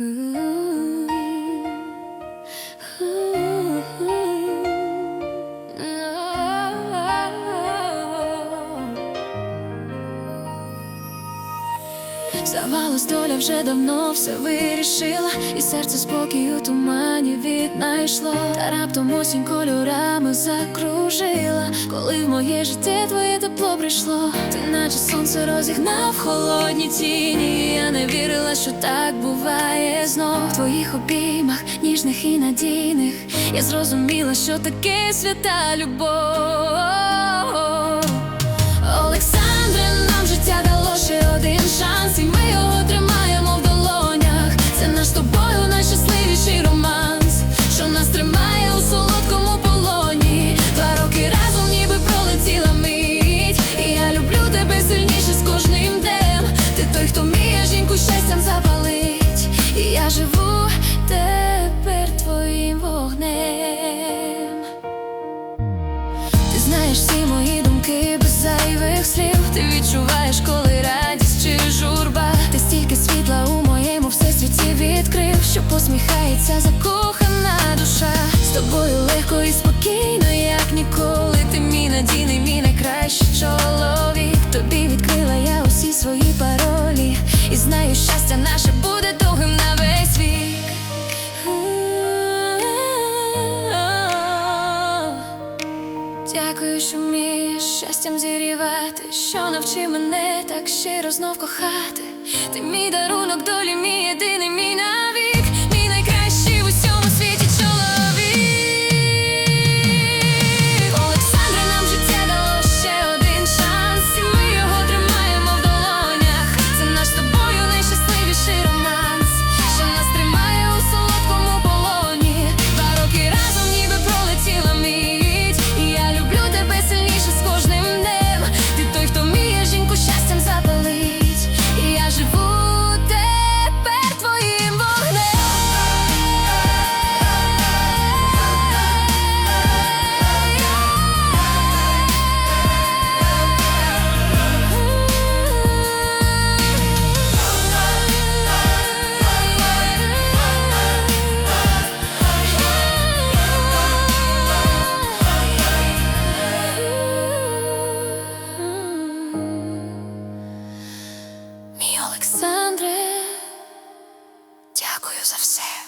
Ooh. Здавалось, доля вже давно все вирішила, і серце спокій у тумані віднайшло. Та раптом осінь кольорами закружила, коли в моє життя твоє тепло прийшло. Ти наче сонце розігнав холодні тіні. Я не вірила, що так буває знов в твоїх обіймах, ніжних і надійних. Я зрозуміла, що таке свята любов. Знаєш всі мої думки без зайвих слів. Ти відчуваєш, коли радість чи журба. Ти стільки світла у моєму всесвіті відкрив, що посміхається закохана душа. З тобою легко і спокійно, Дякую, що вмієш щастям зірівати, що навчи мене так щиро знов кохати. Ти мій дарунок долі мій єдиний Yusuf é said.